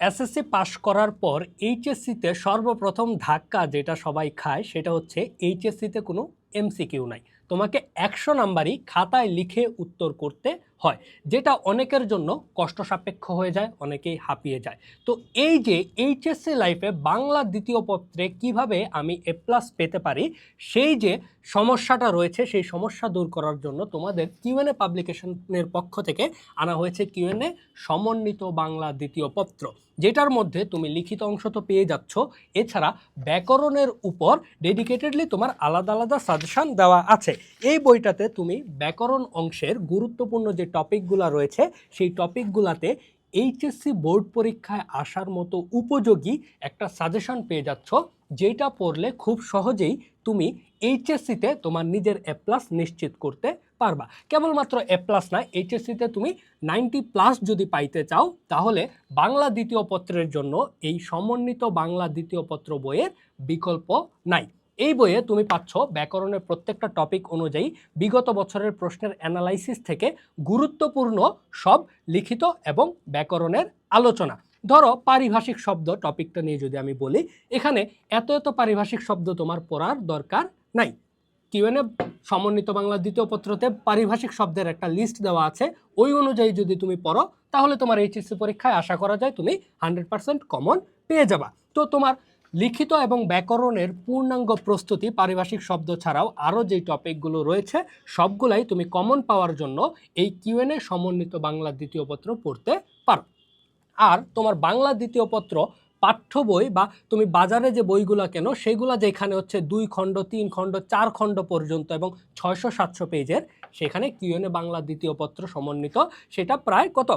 SSC পাশ করার পর এইচএসসিতে সর্বপ্রথম ধাক্কা যেটা সবাই খায় সেটা হচ্ছে এইচএসসিতে কোনো এমসিকিউ নাই। তোমাকে একশো নাম্বারই খাতায় লিখে উত্তর করতে হয়, যেটা অনেকের জন্য কষ্ট সাপেক্ষ হয়ে যায়, অনেকেই হাঁপিয়ে যায়। তো এই যে এইচএসসি লাইফে বাংলা দ্বিতীয় পত্রে কীভাবে আমি এ প্লাস পেতে পারি, সেই যে সমস্যাটা রয়েছে, সেই সমস্যা দূর করার জন্য তোমাদের কিউএনএ পাবলিকেশনের পক্ষ থেকে আনা হয়েছে কিউএনএ সমন্বিত বাংলা দ্বিতীয় পত্র, যেটার মধ্যে তুমি লিখিত অংশ তো পেয়ে যাচ্ছ। এছাড়া ব্যাকরণের উপর ডেডিকেটেডলি তোমার আলাদা আলাদা সাজেশন দেওয়া আছে। এই বইটাতে তুমি ব্যাকরণ অংশের গুরুত্বপূর্ণ যে টপিকগুলো রয়েছে, সেই টপিকগুলাতে এইচএসসি বোর্ড পরীক্ষায় আসার মতো উপযোগী একটা সাজেশন পেয়ে যাচ্ছ, যেটা পড়লে খুব সহজেই তুমি এইচএসসিতে তোমার নিজের এ প্লাস নিশ্চিত করতে পারবা। কেবলমাত্র এ প্লাস না, এইচএসসিতে তুমি নাইনটি প্লাস যদি পাইতে চাও, তাহলে বাংলা দ্বিতীয় পত্রের জন্য এই সমন্বিত বাংলা দ্বিতীয় পত্র বইয়ের বিকল্প নাই। এই বইয়ে তুমি পাচ্ছ ব্যাকরণের প্রত্যেকটা টপিক অনুযায়ী বিগত বছরের প্রশ্নের অ্যানালাইসিস থেকে গুরুত্বপূর্ণ সব লিখিত এবং ব্যাকরণের আলোচনা। ধরো, পারিভাষিক শব্দ টপিকটা নিয়ে যদি আমি বলি, এখানে এত এত পারিভাষিক শব্দ তোমার পড়ার দরকার নাই। কিউএনএ সমন্বিত বাংলা দ্বিতীয় পত্রতে পারিভাষিক শব্দের একটা লিস্ট দেওয়া আছে, ওই অনুযায়ী যদি তুমি পড়ো, তাহলে তোমার এইচএসসি পরীক্ষায় আশা করা যায় তুমি হান্ড্রেড পার্সেন্ট কমন পেয়ে যাবা। তো তোমার লিখিত এবং ব্যাকরণের পূর্ণাঙ্গ প্রস্তুতি পারিভাষিক শব্দ ছাড়াও আরও যেই টপিকগুলো রয়েছে, সবগুলাই তুমি কমন পাওয়ার জন্য এই কিউএনএ সমন্বিত বাংলা দ্বিতীয় পত্র পড়তে পারো। আর তোমার বাংলা দ্বিতীয় পত্র পাঠ্য বই বা তুমি বাজারে যে বইগুলো কেন, সেগুলো যেখানে হচ্ছে দুই খণ্ড, তিন খণ্ড, চার খণ্ড পর্যন্ত এবং ছয়শো সাতশো পেজের সেখানে কিউএনএ বাংলা দ্বিতীয় পত্র সমন্বিত, সেটা প্রায় কত?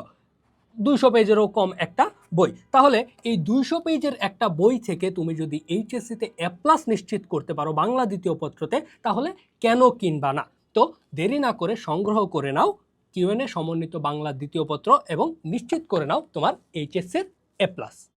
দুইশো পেজেরও কম একটা বই। তাহলে এই দুইশো পেজের একটা বই থেকে তুমি যদি এইচএসসিতে এ প্লাস নিশ্চিত করতে পারো বাংলা দ্বিতীয় পত্রতে, তাহলে কেন কিনবা না? তো দেরি না করে সংগ্রহ করে নাও কিউএনএ সমন্বিত বাংলা দ্বিতীয় পত্র এবং নিশ্চিত করে নাও তোমার এইচএসসির এ প্লাস